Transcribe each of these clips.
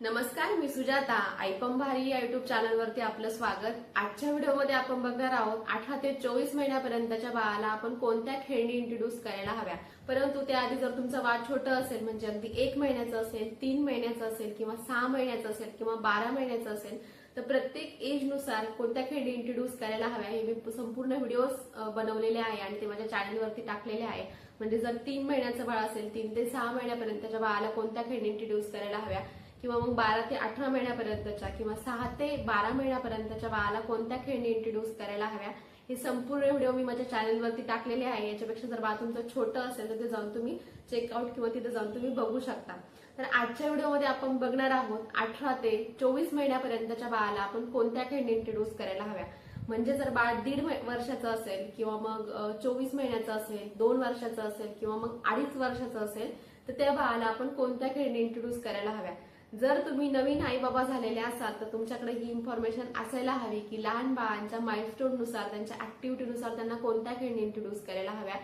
नमस्कार मी सुजाता. ऐपम भारी या युट्यूब चॅनलवरती आपलं स्वागत. आजच्या व्हिडिओमध्ये आपण बघणार आहोत अठरा ते चोवीस महिन्यापर्यंतच्या बाळाला आपण कोणत्या खेळणी इंट्रोड्यूस करायला हव्या? परंतु त्याआधी जर तुमचं बाळ छोटं असेल म्हणजे अगदी एक महिन्याचं असेल तीन महिन्याचं असेल किंवा सहा महिन्याचं असेल किंवा बारा महिन्याचं असेल तर प्रत्येक एजनुसार कोणत्या खेळणी इंट्रोड्यूस करायला हव्या हे मी संपूर्ण व्हिडिओज बनवलेले आहे आणि ते माझ्या चॅनलवरती टाकलेले आहे. म्हणजे जर तीन महिन्याचं बाळ असेल तीन ते सहा महिन्यापर्यंतच्या बाळाला कोणत्या खेळणी इंट्रोड्यूस करायला हव्या? किंवा मग बारा ते अठरा महिन्यापर्यंतच्या किंवा सहा ते बारा महिन्यापर्यंतच्या बाळाला कोणत्या खेळणी इंट्रोड्यूस करायला हव्या हे संपूर्ण व्हिडिओ मी माझ्या चॅनलवरती टाकलेले आहे. याच्यापेक्षा जर बाळ तुमचं छोटं असेल तर ते जाऊन तुम्ही चेकआउट किंवा तिथे जाऊन तुम्ही बघू शकता. तर आजच्या व्हिडिओमध्ये आपण बघणार आहोत अठरा ते चोवीस महिन्यापर्यंतच्या बाळाला आपण कोणत्या खेळणी इंट्रोड्यूस करायला हव्या. म्हणजे जर बाळ दीड वर्षाचं असेल किंवा मग चोवीस महिन्याचं असेल दोन वर्षाचं असेल किंवा मग अडीच वर्षाचं असेल तर त्या बाळाला आपण कोणत्या खेळणी इंट्रोड्यूस करायला हव्या? जर तुम्ही नवीन आई बाबा झालेले असाल तर तुमच्याकडे ही इन्फॉर्मेशन असायला हवी की लहान बाळांच्या माइलस्टोननुसार त्यांच्या ऍक्टिव्हिटीनुसार त्यांना कोणत्या खेळणी इंट्रोड्यूस करायला हव्या?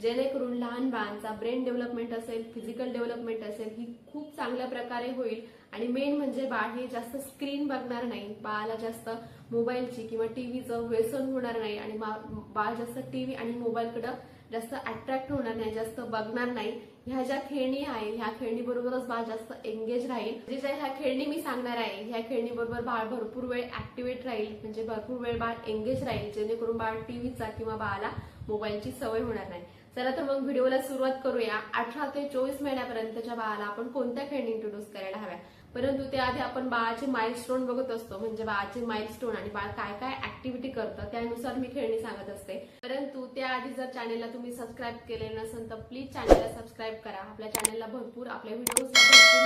जेणेकरून लहान बाळांचा ब्रेन डेव्हलपमेंट असेल फिजिकल डेव्हलपमेंट असेल ही खूप चांगल्या प्रकारे होईल. आणि मेन म्हणजे बाळ हे जास्त स्क्रीन बघणार नाही. बाळाला जास्त मोबाईलची किंवा टीव्हीचं व्यसन होणार नाही. आणि बाळ जास्त टीव्ही आणि मोबाईलकडं जास्त अट्रॅक्ट होणार नाही जास्त बघणार नाही. ह्या ज्या खेळणी आहे ह्या खेळणी बरोबरच बाळ जास्त एंगेज राहील. म्हणजे जे ज्या ह्या खेळणी मी सांगणार आहे ह्या खेळणी बरोबर बाळ भरपूर वेळ ऍक्टिव्हेट राहील. म्हणजे भरपूर वेळ बाळ एंगेज राहील जेणेकरून बाळ टीव्हीचा किंवा बाळाला मोबाईलची सवय होणार नाही. चला तर मग व्हिडिओला सुरुवात करूया. अठरा ते चोवीस महिन्यापर्यंतच्या बाळाला आपण कोणत्या खेळणी इंट्रोड्यूस करायला हव्या? परंतु त्याआधी आपण बाळाचे माइलस्टोन बघत असतो. म्हणजे बाळाचे माइलस्टोन आणि बाळ काय काय ऍक्टिव्हिटी करतं त्यानुसार मी खेळणी सांगत असते. परंतु त्याआधी जर चॅनेलला तुम्ही सबस्क्राईब केले नसेल तर प्लीज चॅनेलला सबस्क्राईब करा. आपल्या चॅनेलला भरपूर आपल्या व्हिडिओजला भरपूर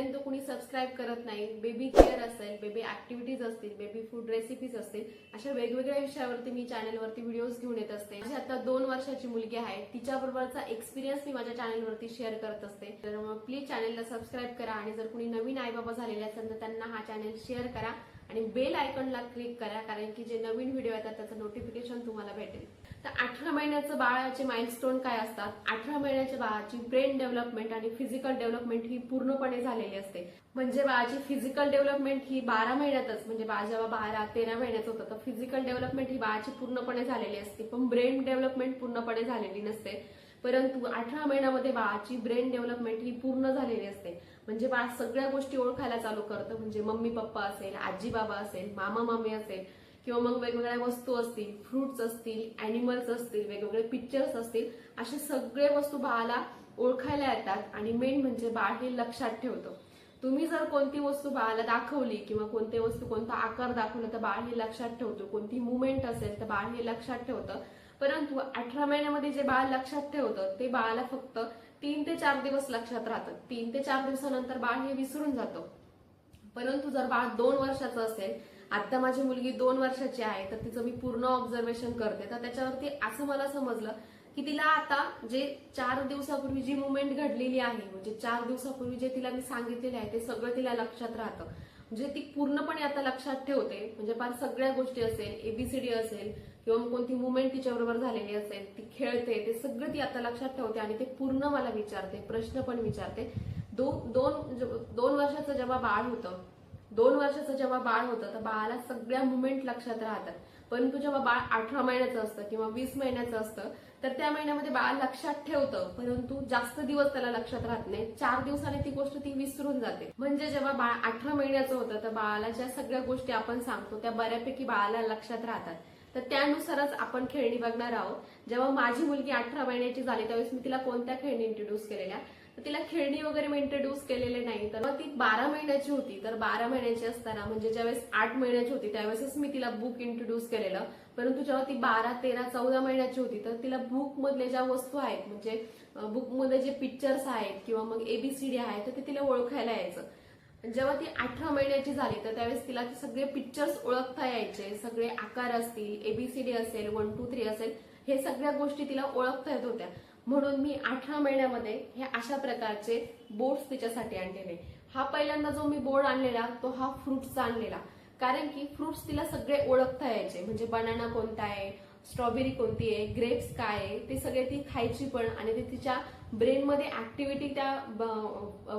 व्ह्यूज कुणी सबस्क्राईब करत नाही बेबी केअर असेल बेबी ऍक्टिव्हिटीज असतील बेबी फूड रेसिपीज असतील अशा वेगवेगळ्या विषयावरती मी चॅनलवरती व्हिडिओज घेऊन येत असते. माझी आता दोन वर्षाची मुलगी आहे तिच्याबरोबरचा एक्सपिरियन्स मी माझ्या चॅनलवरती शेअर करत असते. तर मग प्लीज चॅनलला सबस्क्राईब करा आणि जर कुणी नवीन आई बाबा झालेले असेल तर त्यांना हा चॅनल शेअर करा आणि बेल आयकॉनला क्लिक करा कारण की जे नवीन व्हिडिओ येतात त्याचं नोटिफिकेशन तुम्हाला भेटेल. तर अठरा महिन्याचं बाळाचे माइलस्टोन काय असतात? अठरा महिन्याच्या बाळाची ब्रेन डेव्हलपमेंट आणि फिजिकल डेव्हलपमेंट ही पूर्णपणे झालेली असते. म्हणजे बाळाची फिजिकल डेव्हलपमेंट ही बारा महिन्यातच म्हणजे बाळ जेव्हा बारा तेरा महिन्याचं होतं तर फिजिकल डेव्हलपमेंट ही बाळाची पूर्णपणे झालेली असते. पण ब्रेन डेव्हलपमेंट पूर्णपणे झालेली नसते. परंतु अठरा महिन्यामध्ये बाळाची ब्रेन डेव्हलपमेंट ही पूर्ण झालेली असते. म्हणजे बाळ सगळ्या गोष्टी ओळखायला चालू करतं. म्हणजे मम्मी पप्पा असेल आजी बाबा असेल मामा मामी असेल किंवा मग वेगवेगळ्या वस्तू असतील फ्रुट्स असतील अॅनिमल्स असतील वेगवेगळे पिक्चर्स असतील असे सगळे वस्तू बाळाला ओळखायला येतात आणि मेन म्हणजे बाळ हे लक्षात ठेवतं. तुम्ही जर कोणती वस्तू बाळाला दाखवली किंवा कोणती वस्तू कोणता आकार दाखवला तर बाळ हे लक्षात ठेवतो. कोणती मुवमेंट असेल तर बाळ हे लक्षात ठेवतं. परंतु अठरा महिन्यामध्ये जे बाळ लक्षात ठेवतं ते बाळाला फक्त तीन ते चार दिवस लक्षात राहतं. तीन ते चार दिवसानंतर बाळ हे विसरून जातं. परंतु जर बाळ दोन वर्षाचं असेल आता माझी मुलगी दोन वर्षाची आहे तर तिचं मी पूर्ण ऑब्झर्वेशन करते. तर त्याच्यावरती असं मला समजलं की तिला आता जे चार दिवसापूर्वी जी मुवमेंट घडलेली आहे म्हणजे चार दिवसापूर्वी जे तिला मी सांगितलेले आहे ते सगळं तिला लक्षात राहतं. म्हणजे ती पूर्णपणे आता लक्षात ठेवते. म्हणजे फार सगळ्या गोष्टी असेल एबीसीडी असेल किंवा मग कोणती मुवमेंट तिच्याबरोबर झालेली असेल ती खेळते ते सगळं ती आता लक्षात ठेवते आणि ते पूर्ण मला विचारते प्रश्न पण विचारते. दोन दोन दोन वर्षाचं जेव्हा बाळ होतं दोन वर्षाचं जेव्हा बाळ होतं तर बाळाला सगळ्या मुवमेंट लक्षात राहतात. परंतु जेव्हा बाळ अठरा महिन्याचं असतं किंवा वीस महिन्याचं असतं तर त्या महिन्यामध्ये बाळ लक्षात ठेवतं. परंतु जास्त दिवस त्याला लक्षात राहत नाही. चार दिवसाने ती गोष्ट ती विसरून जाते. म्हणजे जेव्हा बाळ अठरा महिन्याचं होतं तर बाळाला ज्या सगळ्या गोष्टी आपण सांगतो त्या बऱ्यापैकी बाळाला लक्षात राहतात. तर त्यानुसारच आपण खेळणी बघणार आहोत. जेव्हा माझी मुलगी अठरा महिन्याची झाली त्यावेळेस मी तिला कोणत्या खेळणी इंट्रोड्यूस केलेल्या? तर तिला खेळणी वगैरे मी इंट्रोड्यूस केलेले नाही. तर मग ती बारा महिन्याची होती. तर बारा महिन्याची असताना म्हणजे ज्यावेळेस आठ महिन्याची होती त्यावेळेसच मी तिला बुक इंट्रोड्यूस केलेलं. परंतु जेव्हा ती बारा तेरा चौदा महिन्याची होती तर तिला बुक मधले ज्या वस्तू आहेत म्हणजे बुकमध्ये जे पिक्चर्स आहेत किंवा मग एबीसीडी आहेत तर ते तिला ओळखायला यायचं. जेव्हा ती अठरा महिन्याची झाली तर त्यावेळेस तिला ते सगळे पिक्चर्स ओळखता यायचे. सगळे आकार असतील एबीसीडी असेल वन टू थ्री असेल हे सगळ्या गोष्टी तिला ओळखता येत होत्या. म्हणून मी अठरा महिन्यामध्ये हे अशा प्रकारचे बोर्ड तिच्यासाठी आणलेले. हा पहिल्यांदा जो मी बोर्ड आणलेला तो हा फ्रुट्सचा आणलेला. कारण की फ्रुट्स तिला सगळे ओळखता यायचे. म्हणजे बनाना कोणता आहे स्ट्रॉबेरी कोणती आहे ग्रेप्स काय आहे ते सगळे ती खायची पण आणि ते तिच्या ब्रेनमध्ये ऍक्टिव्हिटी त्या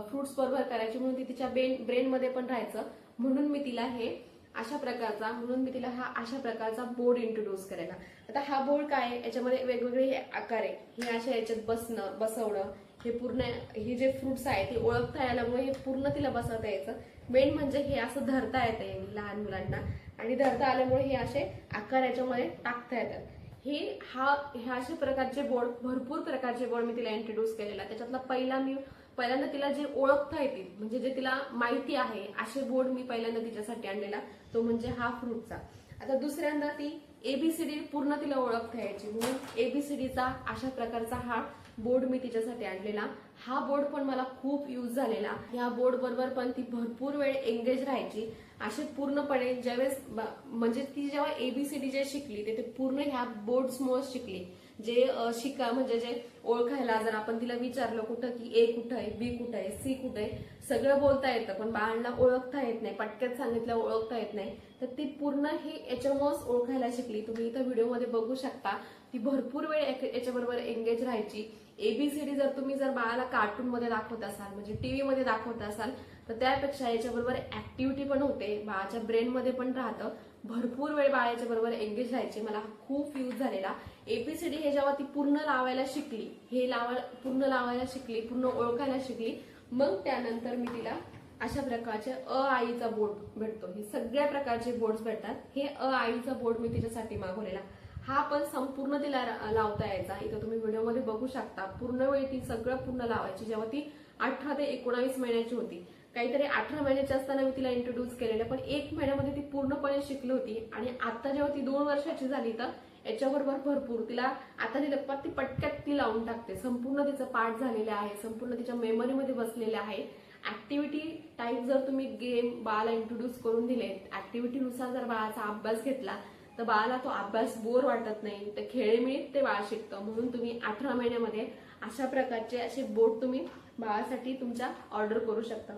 फ्रुट्स बरोबर करायची म्हणून ती तिच्या ब्रेन ब्रेनमध्ये पण राहायचं. म्हणून मी तिला हे अशा प्रकारचा म्हणून मी तिला हा अशा प्रकारचा बोर्ड इंट्रोड्यूस करायला. आता हा बोर्ड काय आहे? याच्यामध्ये वेगवेगळे हे आकार आहे. हे अशा याच्यात बसणं बसवणं हे पूर्ण हे जे फ्रुट्स आहेत ते ओळखता यायल्यामुळे हे पूर्ण तिला बसवता यायचं. मेन म्हणजे हे असं धरता येतं लहान मुलांना. आणि धरता आल्यामुळे हे असे आकार याच्यामध्ये टाकता येतात. हे हा हे अशा प्रकारचे बोर्ड भरपूर प्रकारचे बोर्ड मी तिला इंट्रोड्यूस केलेला. त्याच्यातला पहिला मी पहिल्यांदा तिला जे ओळखता येतील म्हणजे जे तिला माहिती आहे असे बोर्ड मी पहिल्यांदा तिच्यासाठी आणलेला तो म्हणजे हा फ्रूटचा आता दुसऱ्यांदा ती एबीसीडी पूर्ण तिला ओळखता यायची म्हणून एबीसीडीचा अशा प्रकारचा हा बोर्ड मी तिच्यासाठी आणलेला. हा बोर्ड पण मला खूप यूज झालेला. या बोर्ड बरोबर पण ती भरपूर वेळ एंगेज राहायची. असे पूर्णपणे ज्यावेळेस ब- म्हणजे ती जेव्हा एबीसीडी जे शिकली ते ते पूर्ण ह्या बोर्ड्समुळे शिकली. जे शिका म्हणजे जे ओळखायला जर आपण तिला विचारलं कुठं की ए कुठं आहे बी कुठं आहे सी कुठं आहे सगळं बोलता येतं पण बाळांना ओळखता येत नाही पटक्यात सांगितलं ओळखता येत नाही तर ती पूर्ण ही याच्यामुळेच ओळखायला शिकली. तुम्ही इथं व्हिडिओमध्ये बघू शकता ती भरपूर वेळ याच्याबरोबर एंगेज राहायची. एबीसीडी जर तुम्ही जर बाळाला कार्टून मध्ये दाखवत असाल म्हणजे टीव्ही मध्ये दाखवत असाल तर त्यापेक्षा याच्याबरोबर ऍक्टिव्हिटी पण होते बाळाच्या ब्रेनमध्ये पण राहतं. भरपूर वेळ बाळ याच्याबरोबर एंगेज राहायचे. मला खूप यूज झालेला. एबीसीडी हे जेव्हा ती पूर्ण लावायला शिकली हे लावा पूर्ण लावायला शिकली पूर्ण ओळखायला शिकली मग त्यानंतर मी तिला अशा प्रकारचे अ आईचा बोर्ड भेटतो. हे सगळ्या प्रकारचे बोर्ड भेटतात. हे अ आईचा बोर्ड मी तिच्यासाठी मागवलेला. हा पण संपूर्ण तिला लावता यायचा. इथं तुम्ही व्हिडिओमध्ये बघू शकता. पूर्ण वेळ ती सगळं पूर्ण लावायची. जेव्हा ती अठरा ते एकोणावीस महिन्याची होती काहीतरी अठरा महिन्याची असताना मी तिला इंट्रोड्यूस केलेलं पण एक महिन्यामध्ये ती पूर्णपणे शिकली होती. आणि आता जेव्हा ती दोन वर्षाची झाली तर याच्याबरोबर भरपूर तिला आता ती लपात ती पटक्यात ती लावून टाकते. संपूर्ण तिचं पाठ झालेलं आहे संपूर्ण तिच्या मेमरीमध्ये बसलेलं आहे. ऍक्टिव्हिटी टाईप जर तुम्ही गेम बाळाला इंट्रोड्यूस करून दिले ऍक्टिव्हिटीनुसार जर बाळाचा अभ्यास घेतला तर बाळाला तो अभ्यास बोर वाटत नाही. तर खेळमिळीत ते बाळ शिकतं. म्हणून तुम्ही अठरा महिन्यामध्ये अशा प्रकारचे असे बोर्ड तुम्ही बाळासाठी तुमच्या ऑर्डर करू शकता.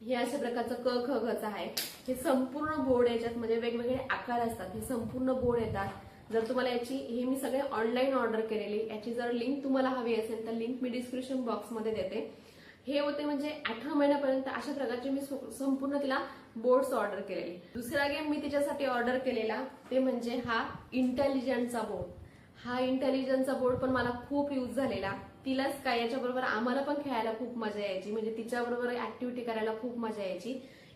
हे अशा प्रकारचं क ख गच आहे. हे संपूर्ण बोर्ड याच्यात म्हणजे वेगवेगळे आकार असतात. हे संपूर्ण बोर्ड येतात. जर तुम्हाला याची हे मी सगळे ऑनलाईन ऑर्डर केलेली. याची जर लिंक तुम्हाला हवी असेल तर लिंक मी डिस्क्रिप्शन बॉक्समध्ये देते. हे होते म्हणजे अठरा महिन्यापर्यंत अशा प्रकारचे मी संपूर्ण तिला बोर्ड्स ऑर्डर केलेले. दुसरा गेम मी तिच्यासाठी ऑर्डर केलेला ते म्हणजे हा इंटेलिजंटचा बोर्ड हा इंटेलिजन्सचा बोर्ड पण मला खूप यूज झालेला. तिलाच काय याच्याबरोबर आम्हाला पण खेळायला खूप मजा यायची. म्हणजे तिच्याबरोबर ऍक्टिव्हिटी करायला खूप मजा यायची.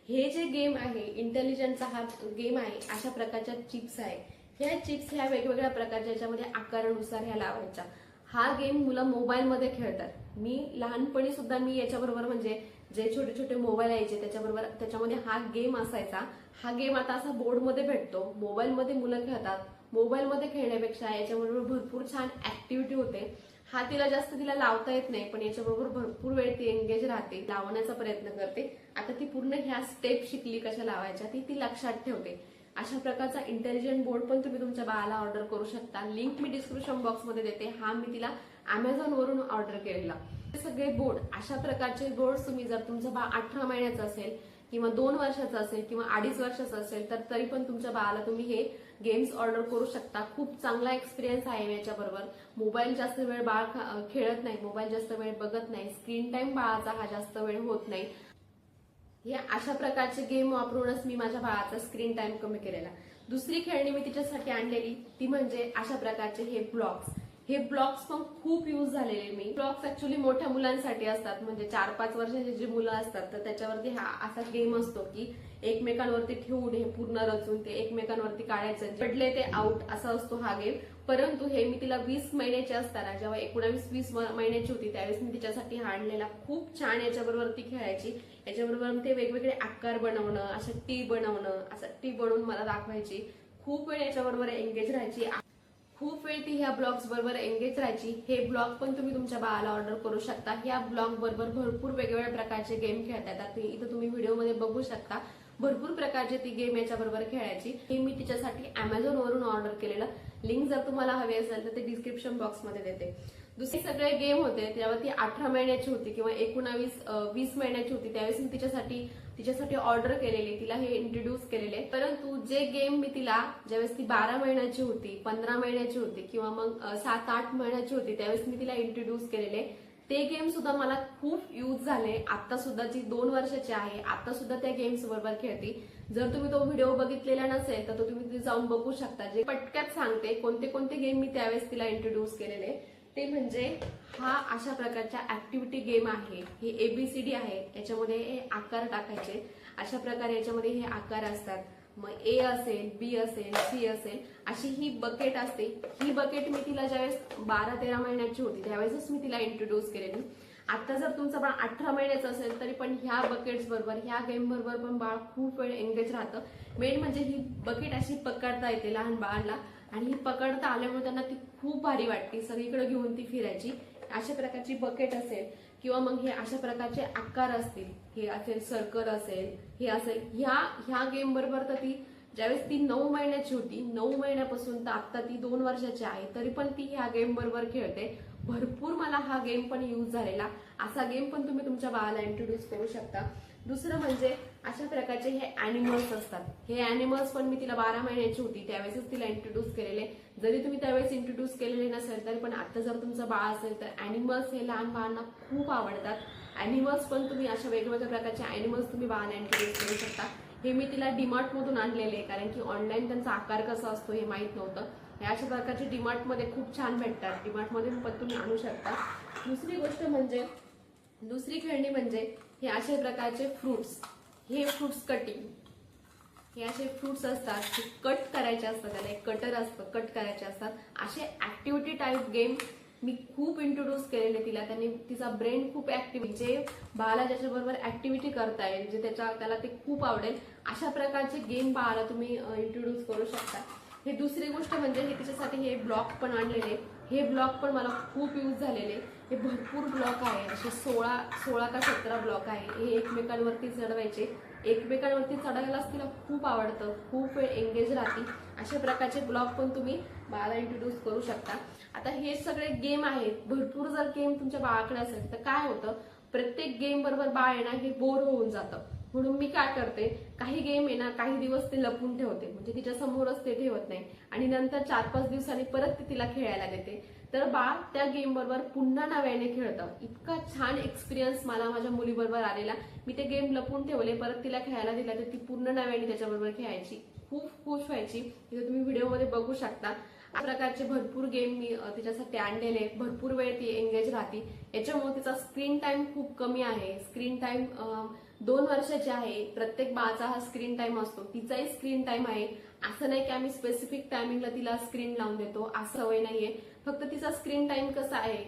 हे जे गेम आहे इंटेलिजंटचा हा गेम आहे अशा प्रकारच्या चिप्स आहे. ह्या चिप्स ह्या वेगवेगळ्या प्रकारच्या याच्यामध्ये आकारानुसार ह्या लावायच्या. हा गेम मुलं मोबाईलमध्ये खेळतात. मी लहानपणी सुद्धा मी याच्याबरोबर म्हणजे जे छोटे छोटे मोबाईल यायचे त्याच्याबरोबर त्याच्यामध्ये हा गेम असायचा. हा गेम आता असा बोर्डमध्ये भेटतो. मोबाईलमध्ये मुलं खेळतात. मोबाईलमध्ये खेळण्यापेक्षा याच्याबरोबर भरपूर छान ऍक्टिव्हिटी होते. हा तिला जास्त तिला लावता येत नाही पण याच्याबरोबर भरपूर वेळ ती एंगेज राहते लावण्याचा प्रयत्न करते. आता ती पूर्ण ह्या स्टेप शिकली कशा लावायच्या ती ती लक्षात ठेवते. अशा प्रकारचा इंटेलिजंट बोर्ड पण तुम्ही तुमच्या बाळाला ऑर्डर करू शकता. लिंक मी डिस्क्रिप्शन बॉक्समध्ये देते. हा मी तिला अमेझॉनवरून ऑर्डर केलेला. सगळे बोर्ड अशा प्रकारचे बोर्ड तुम्ही जर तुमचं बाळ अठरा महिन्याचं असेल किंवा दोन वर्षाचा असेल किंवा अडीच वर्षाचा असेल तर तरी पण तुमच्या बाळाला तुम्ही हे गेम्स ऑर्डर करू शकता. खूप चांगला एक्सपिरियन्स आहे याच्याबरोबर. मोबाईल जास्त वेळ बाळ खा- खेळत नाही. मोबाईल जास्त वेळ बघत नाही. स्क्रीन टाइम बाळाचा हा जास्त वेळ होत नाही. हे अशा प्रकारचे गेम वापरूनच मी माझ्या बाळाचा स्क्रीन टाइम कमी केलेला. दुसरी खेळणी मी तिच्यासाठी आणलेली ती म्हणजे अशा प्रकारचे हे ब्लॉग्स हे ब्लॉक्स पण खूप यूज झालेले मी. ब्लॉक्स ऍक्च्युली मोठ्या मुलांसाठी असतात. म्हणजे चार पाच वर्षाची जी मुलं असतात तर त्याच्यावरती हा असा गेम असतो की एकमेकांवरती ठेवून हे पूर्ण रचून ते एकमेकांवरती काढायचं. पडले ते आउट असा असतो हा गेम परंतु हे मी तिला वीस महिन्याचे असताना जेव्हा एकोणावीस वीस म- महिन्याची होती त्यावेळेस मी तिच्यासाठी हा आणलेला. खूप छान याच्याबरोबर ती खेळायची. याच्याबरोबर ते वेगवेगळे आकार बनवणं असं टी बनवणं असं टी बनवून मला दाखवायची. खूप वेळ याच्याबरोबर एंगेज राहायची. खूप वेळ ती ह्या ब्लॉग्स बरोबर एंगेज राहायची. हे ब्लॉग पण तुम्ही तुमच्या बाळाला ऑर्डर करू शकता. ह्या ब्लॉग बरोबर भरपूर वेगवेगळ्या प्रकारचे गेम खेळता येतात इथं तुम्ही व्हिडिओमध्ये बघू शकता. भरपूर प्रकारचे ती गेम याच्या बरोबर खेळायची. हे मी तिच्यासाठी अमेझॉन वरून ऑर्डर केलेलं. लिंक जर तुम्हाला हवी असेल तर ते डिस्क्रिप्शन बॉक्समध्ये देते. दुसरे सगळे गेम होते. त्यावर ती अठरा महिन्याची होती किंवा एकोणावीस वीस महिन्याची होती. त्यावेळेस मी तिच्यासाठी तिच्यासाठी ऑर्डर केलेली तिला हे इंट्रोड्यूस केलेले. परंतु जे गेम मी तिला ज्यावेळेस ती बारा महिन्याची होती पंधरा महिन्याची होती किंवा मग सात आठ महिन्याची होती त्यावेळेस मी तिला इंट्रोड्यूस केलेले. ते गेम सुद्धा मला खूप यूज झाले. आता सुद्धा जी दोन वर्षाची आहे आता सुद्धा त्या गेम्स बरोबर खेळते. जर तुम्ही तो व्हिडिओ बघितलेला नसेल तर तो तुम्ही तिथे जाऊन बघू शकता. जे पटक्यात सांगते कोणते कोणते गेम मी त्यावेळेस तिला इंट्रोड्यूस केलेले. ते म्हणजे हा अशा प्रकारच्या ऍक्टिव्हिटी गेम आहे. हे एबीसीडी आहे. याच्यामध्ये हे आकार टाकायचे. अशा प्रकारे याच्यामध्ये हे आकार असतात. मग ए असेल बी असेल सी असेल अशी ही बकेट असते. ही बकेट मी तिला ज्यावेळेस बारा तेरा महिन्याची होती त्यावेळेसच मी तिला इंट्रोड्यूस केलेली. आता जर तुमचं बाळ अठरा महिन्याचं असेल तरी पण ह्या बकेट्स बरोबर ह्या गेम बरोबर पण बाळ खूप वेळ एंगेज राहतं. मेन म्हणजे ही बकेट अशी पकडता येते लहान बाळाला. आणि ही पकडता आल्यामुळे त्यांना ती खूप भारी वाटते. सगळीकडे घेऊन ती फिरायची. अशा प्रकारची बकेट असेल किंवा मग हे अशा प्रकारचे आकार असतील हे असेल सर्कल असेल हे असेल ह्या ह्या गेम बरोबर तर ती ज्यावेळेस ती नऊ महिन्याची होती नऊ महिन्यापासून तर आता ती दोन वर्षाची आहे तरी पण ती ह्या गेम बरोबर खेळते. भरपूर मला हा गेम पण यूज झालेला. असा गेम पण तुम्ही तुमच्या बाळाला इंट्रोड्यूस करू शकता. दुसरं म्हणजे अशा प्रकारचे हे अॅनिमल्स असतात. हे अॅनिमल्स पण मी तिला बारा महिन्याची होती त्यावेळेसच तिला इंट्रोड्यूस केलेले. जरी तुम्ही त्यावेळेस इंट्रोड्यूस केलेले नसेल तरी पण आता जर तुमचं बाळ असेल तर अॅनिमल्स हे लहान बाळांना खूप आवडतात. अॅनिमल्स पण तुम्ही अशा वेगवेगळ्या प्रकारचे अॅनिमल्स तुम्ही बाळाला इंट्रोड्यूस करू शकता. हे मी तिला डीमार्टमधून आणलेले आहे कारण की ऑनलाईन त्यांचा आकार कसा असतो हे माहीत नव्हतं. हे अशा प्रकारचे डिमार्टमध्ये खूप छान भेटतात. डिमार्टमध्ये पण तुम्ही आणू शकता. दुसरी गोष्ट म्हणजे दुसरी खेळणी म्हणजे हे अशा प्रकारचे फ्रुट्स हे फ्रुट्स कटिंग हे असे फ्रुट्स असतात ते कट करायचे असतात त्याला एक कटर असतं कट करायचे असतात. असे ऍक्टिव्हिटी टाईप गेम मी खूप इंट्रोड्यूस केलेले तिला. त्यांनी तिचा ब्रेन खूप ऍक्टिव्ह जे बाळाला ज्याच्याबरोबर ऍक्टिव्हिटी करता येईल जे त्याच्या त्याला ते खूप आवडेल. अशा प्रकारचे गेम बाळाला तुम्ही इंट्रोड्यूस करू शकता. हे दुसरी गोष्ट म्हणजे हे तिच्यासाठी हे ब्लॉक पण आणलेले. हे ब्लॉक पण मला खूप यूज झालेले. हे भरपूर ब्लॉक आहे. असे सोळा सोळा का सतरा ब्लॉक आहे. हे एकमेकांवरती चढवायचे. एकमेकांवरती चढायलाच तिला खूप आवडतं. खूप वेळ एंगेज राहते. अशा प्रकारचे ब्लॉग पण तुम्ही बाळाला इंट्रोड्यूस करू शकता. आता हे सगळे गेम आहेत. भरपूर जर गेम तुमच्या बाळाकडे असेल तर काय होतं? प्रत्येक गेम बरोबर बाळ येणं हे बोर होऊन जातं. म्हणून मी काय करते काही गेम आहे ना काही दिवस ते लपून ठेवते. म्हणजे तिच्या समोरच ते ठेवत नाही. आणि नंतर चार पाच दिवसांनी परत ते तिला खेळायला देते. तर बाळ त्या गेम बरोबर पुन्हा नव्याने खेळतं. इतका छान एक्सपिरियन्स मला माझ्या मुलीबरोबर आलेला. मी ते गेम लपून ठेवले परत तिला खेळायला दिला तर ती पूर्ण नव्याने त्याच्याबरोबर खेळायची. खूप खुश व्हायची. तिथे तुम्ही व्हिडिओमध्ये बघू शकता. प्रकारचे भरपूर गेम मी तिच्यासाठी आणलेले भरपूर वेळ ती एंगेज राहते. याच्यामुळे तिचा स्क्रीन टाइम खूप कमी आहे. स्क्रीन टाइम दोन वर्षाची आहे. प्रत्येक बाळाचा हा स्क्रीन टाइम असतो. तिचाही स्क्रीन टाइम आहे. असं नाही की आम्ही स्पेसिफिक टायमिंगला तिला स्क्रीन लावून देतो. असं सवय नाहीये. फक्त तिचा स्क्रीन टाइम कसा आहे?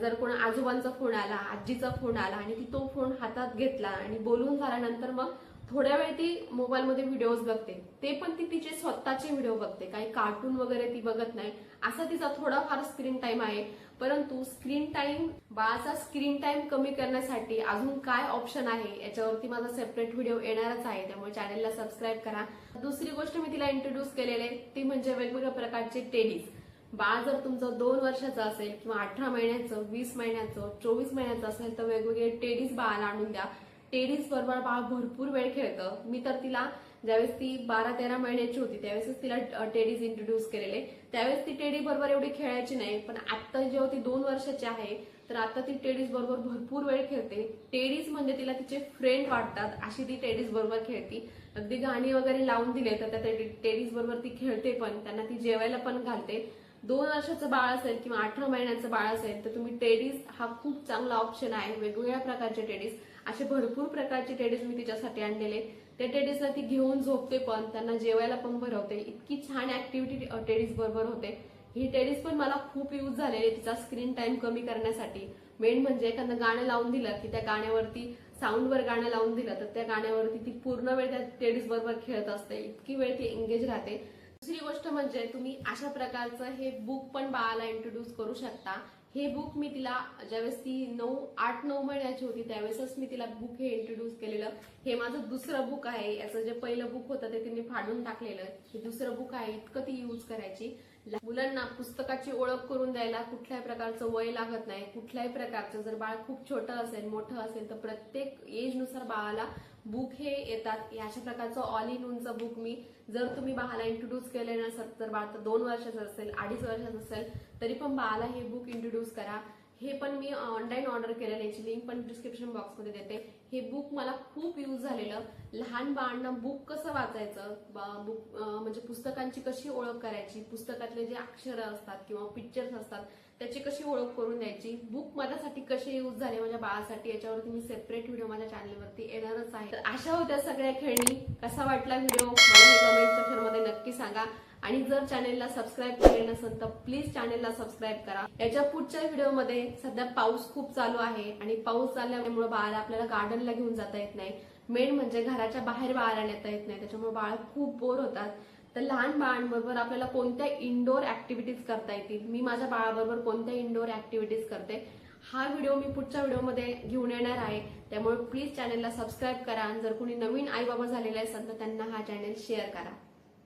जर कोण आजोबांचा फोन आला आजीचा फोन आला आणि ती तो फोन हातात घेतला आणि बोलून झाल्यानंतर मग थोड्या वेळ ती मोबाईलमध्ये व्हिडिओज बघते. ते पण ती तिचे स्वतःचे व्हिडिओ बघते. काही कार्टून वगैरे ती बघत नाही. असा तिचा थोडाफार स्क्रीन टाइम आहे. परंतु स्क्रीन टाइम बाळाचा स्क्रीन टाइम कमी करण्यासाठी अजून काय ऑप्शन आहे? याच्यावरती माझा सेपरेट व्हिडिओ येणारच आहे त्यामुळे चॅनलला सबस्क्राईब करा. दुसरी गोष्ट मी तिला इंट्रोड्यूस केलेले ती म्हणजे वेगवेगळ्या प्रकारचे टेडीज बाळ जर तुमचं दोन वर्षाचं असेल किंवा अठरा महिन्याचं वीस महिन्याचं चोवीस महिन्याचं असेल तर वेगवेगळे टेडीज बाळाला आणून द्या. टेडीज बरोबर बाळ भरपूर वेळ खेळतं. मी तर तिला ज्यावेळेस ती बारा तेरा महिन्याची होती त्यावेळेसच तिला टेडीज इंट्रोड्यूस केलेले. त्यावेळेस ती टेडी बरोबर एवढी खेळायची नाही पण आता जेव्हा ती दोन वर्षाची आहे तर आता ती टेडीज बरोबर भरपूर वेळ खेळते. टेडीज म्हणजे तिला तिचे फ्रेंड वाटतात अशी ती टेडीज बरोबर खेळती. अगदी गाणी वगैरे लावून दिले तर त्या टेडीज बरोबर ती खेळते पण त्यांना ती जेवायला पण घालते. दोन वर्षाचं बाळ असेल किंवा अठरा महिन्याचं बाळ असेल तर तुम्ही टेडीज हा खूप चांगला ऑप्शन आहे. वेगवेगळ्या प्रकारचे टेडीज असे भरपूर प्रकारचे टेडीज मी तिच्यासाठी आणलेले. त्या टेडीजला ती घेऊन झोपते पण त्यांना जेवायला पण भरवते इतकी छान ऍक्टिव्हिटी टेडीज बरोबर होते. ही टेडीज पण मला खूप यूज झालेली तिचा स्क्रीन टाइम कमी करण्यासाठी. मेन म्हणजे एखादं गाणं लावून दिलं की त्या गाण्यावरती साऊंडवर गाणं लावून दिलं तर त्या गाण्यावरती ती पूर्ण वेळ त्या टेडीज बरोबर खेळत असते. इतकी वेळ ती एंगेज राहते. दुसरी गोष्ट म्हणजे तुम्ही अशा प्रकारचं हे बुक पण बाळाला इंट्रोड्यूस करू शकता. हे बुक मी तिला ज्यावेळेस ती नऊ आठ नऊ महिन्याची होती त्यावेळेसच मी तिला बुक हे इंट्रोड्यूस केलेलं. हे माझं दुसरं बुक आहे. याचं जे पहिलं बुक होतं ते तिने फाडून टाकलेलं. हे दुसरं बुक आहे. इतकं ती यूज करायची. मुलांना पुस्तकाची ओळख करून द्यायला कुठल्याही प्रकारचं वय लागत नाही. कुठल्याही प्रकारचं जर बाळ खूप छोटं असेल मोठं असेल तर प्रत्येक एजनुसार बाळाला बुक हे येतात. अशा प्रकारचं ऑल इन उनचं बुक मी. जर तुम्ही बाळाला इंट्रोड्यूस केले नसत तर बाळ तर दोन वर्षाचं असेल अडीच वर्षाचं असेल तरी पण बाळाला हे बुक इंट्रोड्यूस करा. हे पण मी ऑनलाईन ऑर्डर केलेलं याची लिंक पण डिस्क्रिप्शन बॉक्समध्ये देते. हे बुक मला खूप यूज झालेलं. लहान बाळांना बुक कसं वाचायचं? बुक म्हणजे पुस्तकांची कशी ओळख करायची? पुस्तकातले जे अक्षरं असतात किंवा पिक्चर्स असतात त्याची कशी ओळख करून द्यायची? बुक माझ्यासाठी कशी यूज झाले माझ्या बाळासाठी? याच्यावरती मी सेपरेट व्हिडिओ माझ्या चॅनलवरती येणारच आहे. तर अशा होत्या सगळ्या खेळणी. कसा वाटला व्हिडिओ मला कमेंट सेक्शनमध्ये नक्की सांगा. आणि जर चॅनेलला सबस्क्राईब केले नसेल तर प्लीज चॅनेलला सबस्क्राईब करा. याच्या पुढच्या व्हिडिओमध्ये सध्या पाऊस खूप चालू आहे. आणि पाऊस चालल्यामुळे बाळाला आपल्याला गार्डनला घेऊन जाता येत नाही. मेन म्हणजे घराच्या बाहेर बाळाला नेता येत नाही. त्याच्यामुळे बाळ खूप बोर होतात. तर लहान बाळांबरोबर आपल्याला कोणत्या इंडोर ऍक्टिव्हिटीज करता येतील? मी माझ्या बाळाबरोबर कोणत्या इंडोर ऍक्टिव्हिटीज करते? हा व्हिडिओ मी पुढच्या व्हिडिओमध्ये घेऊन येणार आहे. त्यामुळे प्लीज चॅनलला सबस्क्राईब करा. आणि जर कोणी नवीन आई बाबा झालेले असेल तर त्यांना हा चॅनेल शेअर करा.